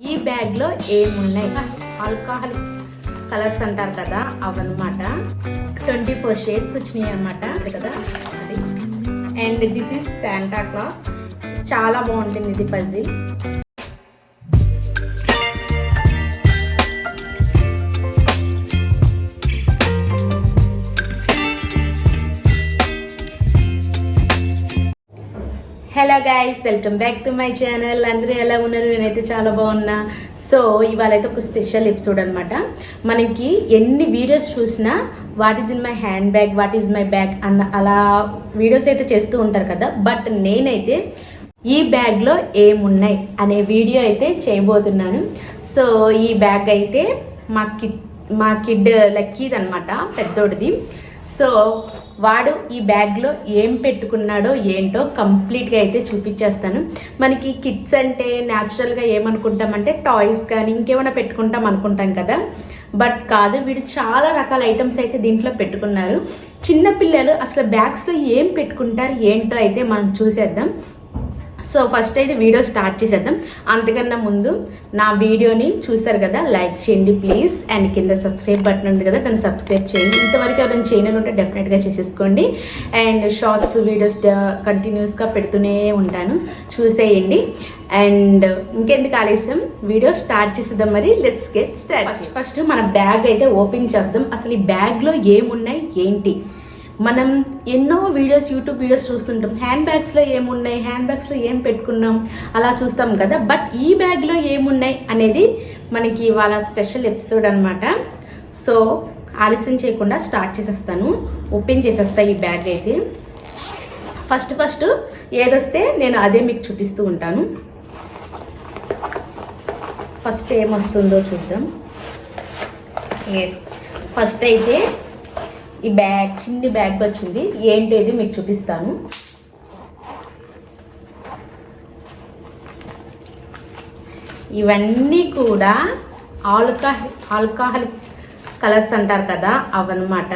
ఈ బ్యాగ్లో ఏమున్నాయి? ఆల్కహాల్ కలర్స్ అంటారు కదా అవన్నమాట. ట్వంటీ ఫోర్ షేడ్స్ వచ్చినాయి అనమాట అది కదా? అది. And this is Santa Claus. చాలా బాగుంటుంది ఇది puzzle hello guys welcome back to my channel అందరూ ఎలా ఉన్నారు? నేనైతే చాలా బాగున్నా. సో ఇవాళ అయితే ఒక స్పెషల్ ఎపిసోడ్ అనమాట మనకి ఎన్ని వీడియోస్ చూసినా what is in my hand bag what is my bag అన్న అలా వీడియోస్ అయితే చేస్తూ ఉంటారు కదా. బట్ నేనైతే ఈ బ్యాగ్లో ఏమున్నాయి అనే వీడియో అయితే చేయబోతున్నాను. సో ఈ బ్యాగ్ అయితే మా కిడ్ మా కిడ్ లక్కీది అనమాట పెద్దోడిది. సో వాడు ఈ బ్యాగ్లో ఏం పెట్టుకున్నాడో ఏంటో కంప్లీట్గా అయితే చూపించేస్తాను. మనకి కిడ్స్ అంటే న్యాచురల్గా ఏమనుకుంటామంటే టాయ్స్ కానీ ఇంకేమైనా పెట్టుకుంటాం అనుకుంటాం కదా. బట్ కాదు వీడు చాలా రకాల ఐటమ్స్ అయితే దీంట్లో పెట్టుకున్నారు. చిన్నపిల్లలు అసలు బ్యాగ్స్లో ఏం పెట్టుకుంటారు ఏంటో అయితే మనం చూసేద్దాం. సో ఫస్ట్ అయితే వీడియో స్టార్ట్ చేసేద్దాం. అంతకన్నా ముందు నా వీడియోని చూసారు కదా లైక్ చేయండి ప్లీజ్ అండ్ కింద సబ్స్క్రైబ్ బటన్ ఉంది కదా దాన్ని సబ్స్క్రైబ్ చేయండి. ఇంతవరకు ఎవరైనా చేయనలు ఉంటే డెఫినెట్గా చేసేసుకోండి. అండ్ షార్ట్స్ వీడియోస్ కంటిన్యూస్గా పెడుతూనే ఉంటాను. చూసేయండి. అండ్ ఇంకెందుకు ఆలస్యం? వీడియో స్టార్ట్ చేసేద్దాం మరి. లెట్స్ గెట్ స్టార్ట్ ఫస్ట్ మన బ్యాగ్ అయితే ఓపెన్ చేద్దాం. అసలు ఈ బ్యాగ్లో ఏమున్నాయి? ఏంటి? మనం ఎన్నో వీడియోస్ యూట్యూబ్ వీడియోస్ చూస్తుంటాం. హ్యాండ్ బ్యాగ్స్లో ఏమున్నాయి? హ్యాండ్ బ్యాగ్స్లో ఏం పెట్టుకున్నాం? అలా చూస్తాం కదా. బట్ ఈ బ్యాగ్లో ఏమున్నాయి అనేది మనకి ఇవాళ స్పెషల్ ఎపిసోడ్ అనమాట సో ఆలస్యం చేయకుండా స్టార్ట్ చేసేస్తాను. ఓపెన్ చేసేస్తా ఈ బ్యాగ్ అయితే. ఫస్ట్ ఫస్ట్ ఏదొస్తే నేను అదే మీకు చూపిస్తూ ఉంటాను. ఫస్ట్ ఏమొస్తుందో చూద్దాం. ఎస్ ఫస్ట్ అయితే ఈ బ్యాగ్ చిన్ని బ్యాగ్ వచ్చింది. ఏంటి ఇది మీకు చూపిస్తాను. ఇవన్నీ కూడా ఆల్కహ ఆల్కహాల్ కలర్స్ అంటారు కదా అవన్నమాట.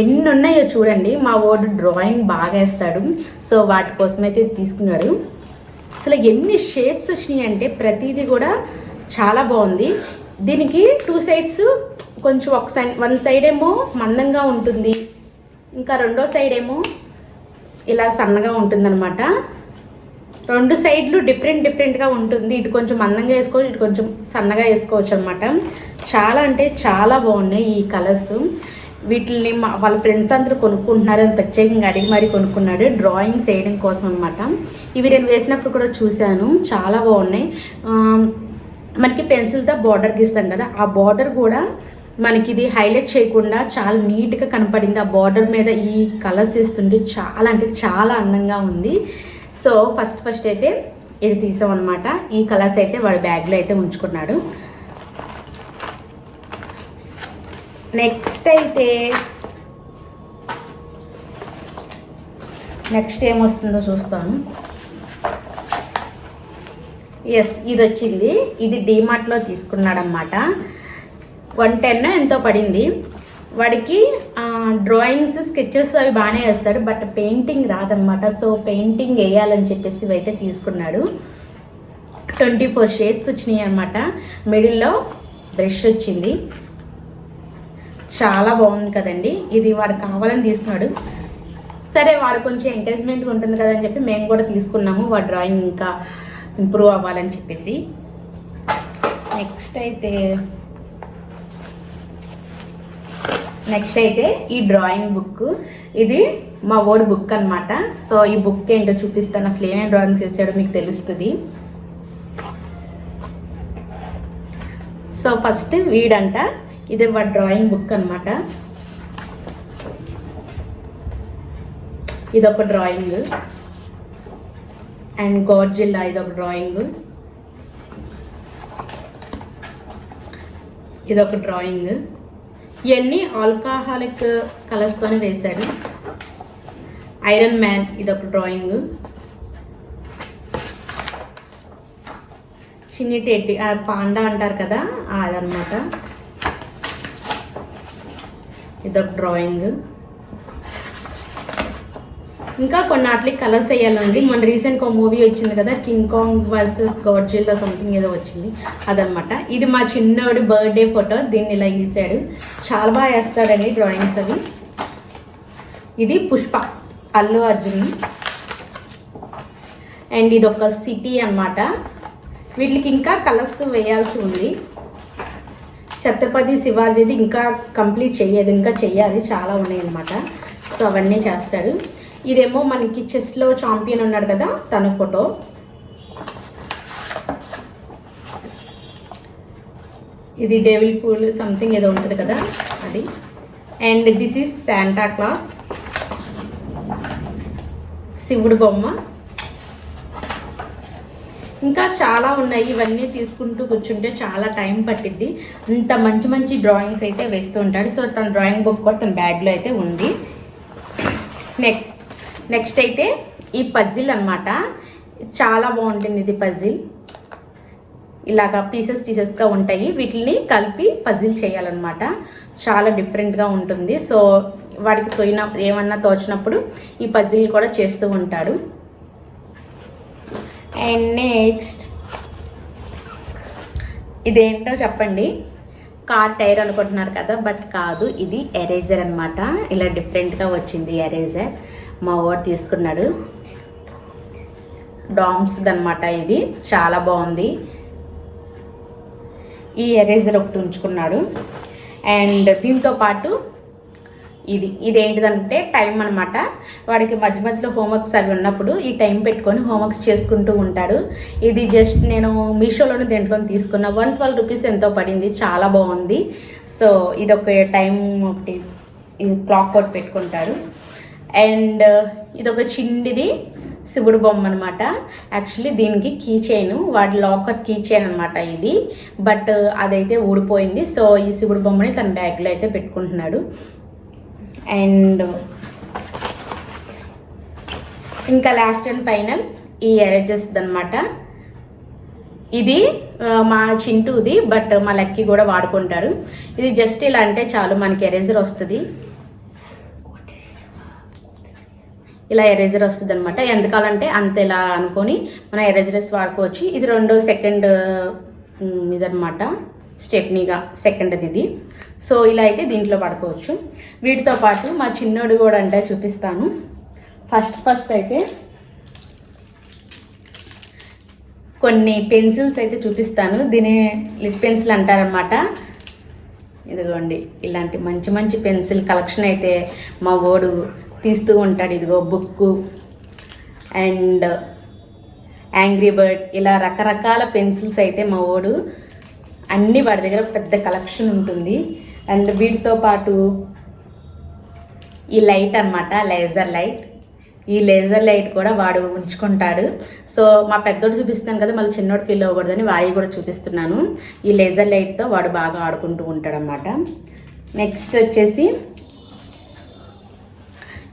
ఎన్ని ఉన్నాయో చూడండి. మా వాడు డ్రాయింగ్ బాగా వేస్తాడు. సో వాటి కోసం అయితే తీసుకున్నాడు అసలు ఎన్ని షేడ్స్ వచ్చినాయి అంటే ప్రతిదీ కూడా చాలా బాగుంది. దీనికి టూ సైడ్స్ కొంచెం ఒక సైడ్ వన్ సైడ్ ఏమో మందంగా ఉంటుంది. ఇంకా రెండో సైడ్ ఏమో ఇలా సన్నగా ఉంటుందన్నమాట. రెండు సైడ్లు డిఫరెంట్ డిఫరెంట్గా ఉంటుంది. ఇటు కొంచెం మందంగా వేసుకోవచ్చు ఇటు కొంచెం సన్నగా వేసుకోవచ్చు అనమాట చాలా అంటే చాలా బాగున్నాయి ఈ కలర్స్ వీటిని వాళ్ళ ఫ్రెండ్స్ అందరూ కొనుక్కుంటున్నారని ప్రత్యేకంగా అడిగి మరీ కొనుక్కున్నాడు. డ్రాయింగ్స్ వేయడం కోసం అనమాట ఇవి నేను వేసినప్పుడు కూడా చూశాను. చాలా బాగున్నాయి. మనకి పెన్సిల్తో బార్డర్ గీస్తాం కదా ఆ బార్డర్ కూడా మనకి ఇది హైలైట్ చేయకుండా చాలా నీట్గా కనపడింది. ఆ బార్డర్ మీద ఈ కలర్స్ వేస్తుంటే చాలా అంటే చాలా అందంగా ఉంది. సో ఫస్ట్ ఫస్ట్ అయితే ఇది తీసాం అనమాట ఈ కలర్స్ అయితే వాడి బ్యాగ్లో అయితే ఉంచుకున్నాడు. నెక్స్ట్ అయితే నెక్స్ట్ ఏమొస్తుందో చూస్తాను. ఎస్ ఇది వచ్చింది ఇది డీమార్ట్లో తీసుకున్నాడనమాట వన్ టెన్ ఎంతో పడింది. వాడికి డ్రాయింగ్స్ స్కెచెస్ అవి బాగానే వేస్తాడు బట్ పెయింటింగ్ రాదనమాట సో పెయింటింగ్ వేయాలని చెప్పేసి ఇవి అయితే తీసుకున్నాడు. ట్వంటీ ఫోర్ షేడ్స్ వచ్చినాయి అనమాట మిడిల్లో బ్రష్ వచ్చింది. చాలా బాగుంది కదండి. ఇది వాడు కావాలని తీసుకున్నాడు సరే వాడు కొంచెం ఎంకరేజ్మెంట్ ఉంటుంది కదని చెప్పి మేము కూడా తీసుకున్నాము. వాడు డ్రాయింగ్ ఇంకా ఇంప్రూవ్ అవ్వాలని చెప్పేసి. నెక్స్ట్ అయితే నెక్స్ట్ అయితే ఈ డ్రాయింగ్ బుక్ ఇది మా ఓడి బుక్ అనమాట సో ఈ బుక్ ఏంటో చూపిస్తాను. అసలు ఏమేమి డ్రాయింగ్స్ వేసాడో మీకు తెలుస్తుంది. సో ఫస్ట్ వీడంట. ఇది వాడి డ్రాయింగ్ బుక్ అనమాట ఇదొక డ్రాయింగ్ అండ్ గోడ్జిల్లా ఇదొక డ్రాయింగ్. ఇదొక డ్రాయింగ్. ఇవన్నీ ఆల్కహాలిక్ కలర్స్తోనే వేశాడు ఐరన్ మ్యాన్ ఇదొక డ్రాయింగ్. చిన్ని టెడ్డి పాండా అంటారు కదా అదనమాట. ఇదొక డ్రాయింగ్. ఇంకా కొన్ని వాటికి కలర్స్ వేయాలండి. మన రీసెంట్ ఒక మూవీ వచ్చింది కదా King Kong versus Godzilla something ఏదో వచ్చింది. అదనమాట ఇది మా చిన్నోడి బర్త్డే ఫోటో దీన్ని ఇలా గీసాడు. చాలా బాగా వేస్తాడండి డ్రాయింగ్స్ అవి. ఇది పుష్ప అల్లు అర్జున్. అండ్ ఇది ఒక సిటీ అన్నమాట. వీటికి ఇంకా కలర్స్ వేయాల్సి ఉంది. ఛత్రపతి శివాజీది ఇంకా కంప్లీట్ చేయదు ఇంకా చెయ్యాలి. చాలా ఉన్నాయి అన్నమాట సో అవన్నీ చేస్తాడు. ఇదేమో మనకి చెస్లో ఛాంపియన్ ఉన్నాడు కదా తన ఫోటో ఇది డేవిల్ పూల్ సంథింగ్ ఏదో ఉంటుంది కదా అది. And this is Santa Claus శివుడు బొమ్మ. ఇంకా చాలా ఉన్నాయి ఇవన్నీ తీసుకుంటూ కూర్చుంటే చాలా టైం పట్టిద్ది. అంత మంచి మంచి డ్రాయింగ్స్ అయితే వేస్తూ ఉంటాడు. సో తన డ్రాయింగ్ బుక్ కూడా తన బ్యాగ్లో అయితే ఉంది. నెక్స్ట్ నెక్స్ట్ అయితే ఈ పజిల్ అనమాట చాలా బాగుంటుంది ఇది పజిల్. ఇలాగా పీసెస్ పీసెస్గా ఉంటాయి. వీటిని కలిపి పజిల్ చేయాలన్నమాట. చాలా డిఫరెంట్గా ఉంటుంది. సో వాడికి తోయిన ఏమన్నా తోచినప్పుడు ఈ పజిల్ కూడా చేస్తూ ఉంటాడు. అండ్ నెక్స్ట్ ఇదేంటో చెప్పండి. కార్ టైర్ అనుకుంటున్నారు కదా బట్ కాదు. ఇది ఎరేజర్ అనమాట ఇలా డిఫరెంట్గా వచ్చింది ఎరేజర్. మా వాడు తీసుకున్నాడు. డామ్స్ది అనమాట ఇది. చాలా బాగుంది. ఈ ఎరేజర్ ఒకటి ఉంచుకున్నాడు. అండ్ దీంతో పాటు ఇది ఇది ఏంటిదంటే టైం అనమాట వాడికి మధ్య మధ్యలో హోంవర్క్స్ అవి ఉన్నప్పుడు ఈ టైం పెట్టుకొని హోంవర్క్స్ చేసుకుంటూ ఉంటాడు. ఇది జస్ట్ నేను మీషోలోనే దేంట్లో తీసుకున్న వన్ ట్వెల్వ్ రూపీస్ ఎంతో పడింది. చాలా బాగుంది. సో ఇది ఒక టైం ఒకటి క్లాక్ ఒకటి పెట్టుకుంటాడు. అండ్ uh, ఇది ఒక చిన్నది శివుడు బొమ్మ అనమాట యాక్చువల్లీ దీనికి కీ చైన్ వాడి లాకర్ కీ చైన్ అనమాట ఇది బట్ uh, అదైతే ఊడిపోయింది. సో ఈ శివుడు బొమ్మని తన బ్యాగ్లో అయితే పెట్టుకుంటున్నాడు. అండ్ ఇంకా లాస్ట్ అండ్ ఫైనల్ ఈ ఎరేజెస్ అనమాట ఇది uh, మా చింటూది బట్ మా లక్కీ కూడా వాడుకుంటాడు. ఇది జస్ట్ ఇలా అంటే చాలు మనకి ఎరేజర్ వస్తుంది. ఇలా ఎరేజర్ వస్తుంది అనమాట ఎంతకాలంటే అంత ఇలా అనుకొని మనం ఎరేజర్స్ వాడుకోవచ్చు. ఇది రెండో సెకండ్ ఇదనమాట స్టెప్నీగా సెకండ్ది ఇది. సో ఇలా అయితే దీంట్లో పడుకోవచ్చు వీటితో పాటు మా చిన్నోడు కూడా అంటే చూపిస్తాను. ఫస్ట్ ఫస్ట్ అయితే కొన్ని పెన్సిల్స్ అయితే చూపిస్తాను. దీని లిప్ పెన్సిల్ అంటారనమాట ఇదిగోండి ఇలాంటి మంచి మంచి పెన్సిల్ కలెక్షన్ అయితే మా ఓడు తీస్తూ ఉంటాడు. ఇదిగో బుక్కు అండ్ యాంగ్రీ బర్డ్. ఇలా రకరకాల పెన్సిల్స్ అయితే మా ఓడు అన్నీ వాడి దగ్గర పెద్ద కలెక్షన్ ఉంటుంది. అండ్ వీటితో పాటు ఈ లైట్ అన్నమాట లేజర్ లైట్. ఈ లేజర్ లైట్ కూడా వాడు ఉంచుకుంటాడు. సో మా పెద్దోడు చూపిస్తాను కదా మళ్ళీ చిన్నోడు ఫీల్ అవ్వకూడదని వాడి కూడా చూపిస్తున్నాను. ఈ లేజర్ లైట్తో వాడు బాగా ఆడుకుంటూ ఉంటాడు అనమాట నెక్స్ట్ వచ్చేసి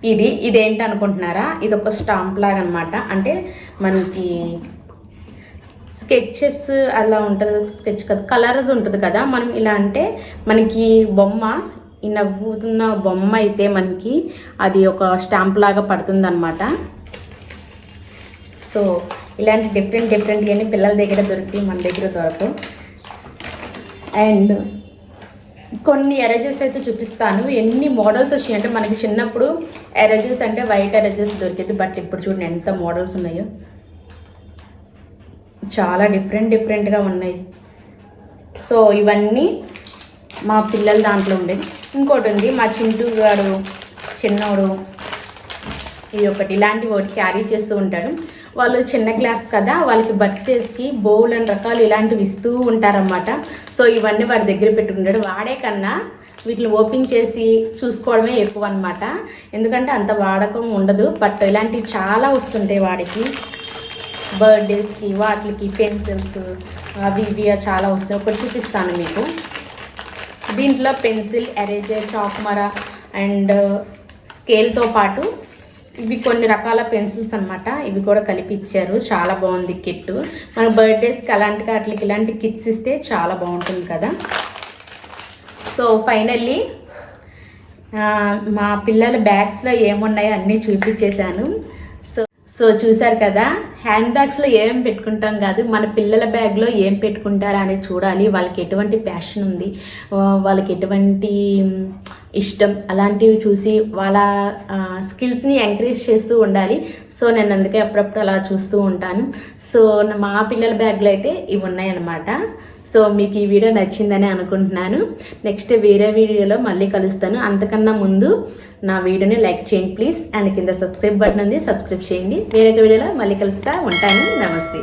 ఇది ఇదేంటి అనుకుంటున్నారా ఇది ఒక స్టాంప్ లాగా అనమాట అంటే మనకి స్కెచెస్ అలా ఉంటుంది స్కెచ్ కదా కలర్ ఉంటుంది కదా. మనం ఇలా అంటే మనకి బొమ్మ ఈ నవ్వుతున్న బొమ్మ అయితే మనకి అది ఒక స్టాంప్ లాగా పడుతుంది అనమాట సో ఇలాంటి డిఫరెంట్ డిఫరెంట్ కానీ పిల్లల దగ్గర దొరికి మన దగ్గర దొరకవు. అండ్ కొన్ని ఎరేజెస్ అయితే చూపిస్తాను. ఎన్ని మోడల్స్ వచ్చాయి అంటే మనకి చిన్నప్పుడు ఎరేజెస్ అంటే వైట్ ఎరేజెస్ దొరికేది. బట్ ఇప్పుడు చూడండి ఎంత మోడల్స్ ఉన్నాయో. చాలా డిఫరెంట్ డిఫరెంట్గా ఉన్నాయి. సో ఇవన్నీ మా పిల్లల దాంట్లో ఉండేది ఇంకోటి ఉంది. మా చింటూ గారు చిన్నోడు ఇది ఒకటి ఇలాంటివి ఒకటి క్యారీ చేస్తూ ఉంటాడు. వాళ్ళు చిన్న గ్లాస్ కదా వాళ్ళకి బర్త్డేస్కి బౌల్ అని రకాలు ఇలాంటివి ఇస్తూ ఉంటారన్నమాట. సో ఇవన్నీ వాడి దగ్గర పెట్టుకుంటాడు. వాడే కన్నా వీటిని ఓపెన్ చేసి చూసుకోవడమే ఎక్కువ అనమాట ఎందుకంటే అంత వాడకం ఉండదు. బట్ ఇలాంటివి చాలా వస్తుంటాయి వాడికి. బర్త్డేస్కి వాటికి పెన్సిల్స్ అవి ఇవి చాలా వస్తాయి. ఒకటి చూపిస్తాను మీకు. దీంట్లో పెన్సిల్ ఎరేజర్ చాక్మరా అండ్ స్కేల్తో పాటు ఇవి కొన్ని రకాల పెన్సిల్స్ అన్నమాట. ఇవి కూడా కలిపి ఇచ్చారు చాలా బాగుంది కిట్. మన బర్త్డేస్కి అలాంటి వాటికి ఇలాంటి కిట్స్ ఇస్తే చాలా బాగుంటుంది కదా. సో ఫైనల్లీ మా పిల్లల బ్యాగ్స్లో ఏమున్నాయో అన్నీ చూపించేశాను సో సో చూశారు కదా హ్యాండ్ బ్యాగ్స్లో ఏం పెట్టుకుంటాం కాదు మన పిల్లల బ్యాగ్లో ఏం పెట్టుకుంటారా అని చూడాలి. వాళ్ళకి ఎటువంటి ప్యాషన్ ఉంది. వాళ్ళకి ఎటువంటి ఇష్టం అలాంటివి చూసి వాళ్ళ స్కిల్స్ని ఎంకరేజ్ చేస్తూ ఉండాలి. సో నేను అందుకే అప్పుడప్పుడు అలా చూస్తూ ఉంటాను. సో మా పిల్లల బ్యాగ్లో అయితే ఇవి ఉన్నాయన్నమాట. సో మీకు ఈ వీడియో నచ్చిందని అనుకుంటున్నాను. నెక్స్ట్ వేరే వీడియోలో మళ్ళీ కలుస్తాను. అంతకన్నా ముందు నా వీడియోని లైక్ చేయండి ప్లీజ్. అండ్ కింద సబ్స్క్రైబ్ బటన్ ఉంది సబ్స్క్రైబ్ చేయండి. వేరొక వీడియోలో మళ్ళీ కలుస్తా ఉంటాను. నమస్తే.